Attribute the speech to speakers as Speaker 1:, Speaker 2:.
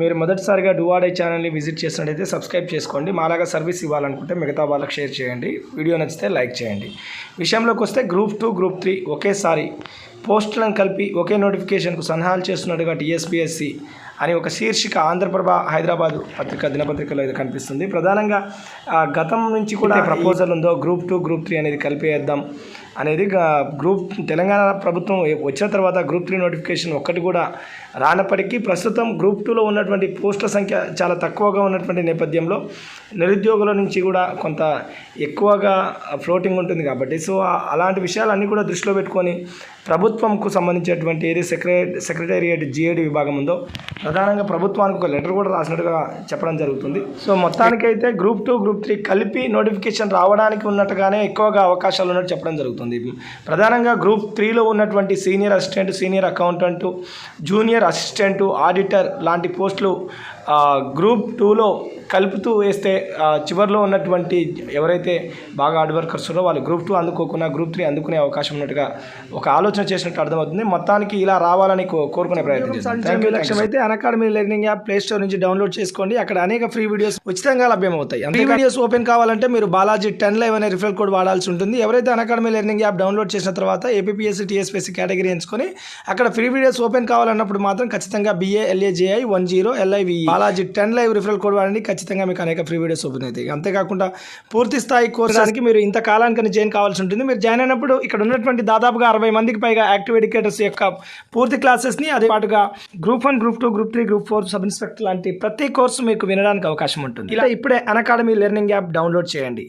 Speaker 1: మీరు మొదటిసారిగా డువాడై ఛానల్ని విజిట్ చేసినట్టయితే సబ్స్క్రైబ్ చేసుకోండి. మాలాగా సర్వీస్ ఇవ్వాలనుకుంటే మిగతా వాళ్ళకి షేర్ చేయండి. వీడియో నచ్చితే లైక్ చేయండి. విషయంలోకి వస్తే గ్రూప్ టూ గ్రూప్ త్రీ ఒకేసారి పోస్టులను కలిపి ఒకే నోటిఫికేషన్కు సన్నాహాలు చేస్తున్నట్టుగా టీఎస్పీఎస్సి అని ఒక శీర్షిక ఆంధ్రప్రభ హైదరాబాద్ పత్రిక దినపత్రికలో ఇది కనిపిస్తుంది. ప్రధానంగా గతం నుంచి కూడా ప్రపోజల్ ఉందో గ్రూప్ టూ గ్రూప్ త్రీ అనేది కలిపేద్దాం అనేది గ్రూప్ తెలంగాణ ప్రభుత్వం వచ్చిన తర్వాత గ్రూప్ త్రీ నోటిఫికేషన్ ఒక్కటి కూడా రానప్పటికీ ప్రస్తుతం గ్రూప్ టూలో ఉన్నటువంటి పోస్టుల సంఖ్య చాలా తక్కువగా ఉన్నటువంటి నేపథ్యంలో నిరుద్యోగుల నుంచి కూడా కొంత ఎక్కువగా ఫ్లోటింగ్ ఉంటుంది కాబట్టి. సో అలాంటి విషయాలన్నీ కూడా దృష్టిలో పెట్టుకొని ప్రభుత్వంకు సంబంధించినటువంటి ఏది సెక్రటరీ సెక్రటేరియట్ జిఏడి విభాగం ఉందో ప్రధానంగా ప్రభుత్వానికి ఒక లెటర్ కూడా రాసినట్టుగా చెప్పడం జరుగుతుంది. సో మొత్తానికైతే గ్రూప్ టూ గ్రూప్ త్రీ కలిపి నోటిఫికేషన్ రావడానికి ఉన్నట్టుగానే ఎక్కువగా అవకాశాలు ఉన్నట్టు చెప్పడం జరుగుతుంది. ప్రధానంగా గ్రూప్ త్రీలో ఉన్నటువంటి senior assistant senior accountant junior assistant auditor లాంటి పోస్టులు గ్రూప్ టూలో కలుపుతూ వేస్తే చివరిలో ఉన్నటువంటి ఎవరైతే బాగా హార్డ్ వర్కర్స్ ఉన్నారో వాళ్ళు గ్రూప్ టూ అందుకోకుండా గ్రూప్ త్రీ అందుకునే అవకాశం ఉన్నట్టుగా ఒక ఆలోచన చేసినట్టు అర్థమవుతుంది. మొత్తానికి ఇలా రావాలని కోరుకునే ప్రయత్నం చేస్తాం థ్యాంక్ యూ లక్ష్యం అయితే academy learning app play store నుంచి డౌన్లోడ్ చేసుకోండి. అక్కడ అనేక ఫ్రీ వీడియోస్ ఉచితంగా లభ్యమవుతాయి. ఫ్రీ వీడియోస్ ఓపెన్ కావాలంటే మీరు బాలాజీ టెన్ లైవ్ అనే రిఫరల్ కోడ్ వాడాల్సి ఉంటుంది. ఎవరైతే అకాడమీ లెర్నింగ్ యాప్ డౌన్లోడ్ చేసిన తర్వాత ఏపీఎస్సీ టీఎస్పీఎస్సీ కేటగిరీ ఎంచుకొని అక్కడ ఫ్రీ వీడియోస్ ఓపెన్ కావాలన్నప్పుడు మాత్రం ఖచ్చితంగా B A L A J I one zero L I V Balaji ten live referral code వాడండి. ఖచ్చితంగా మీకు అనేక ఫ్రీ వీడియోస్ ఓపెన్ అవుతాయి. అంతేకాకుండా పూర్తి స్థాయి కోర్సానికి మీరు ఇంత కాలానికి జాయిన్ కావాల్సి ఉంటుంది. మీరు జాయిన్ అయినప్పుడు ఇక్కడ ఉన్నటువంటి దాదాపుగా అరవై మందికి పైగా యాక్టివ్ ఎడ్యుకేటర్స్ యొక్క పూర్తి క్లాసెస్ని అదే పాటుగా group one group two group three group four sub inspector లాంటి ప్రతి కోర్సు మీకు వినడానికి అవకాశం ఉంటుంది. ఇలా ఇప్పుడే అకాడమీ లెర్నింగ్ యాప్ డౌన్లోడ్ చేయండి.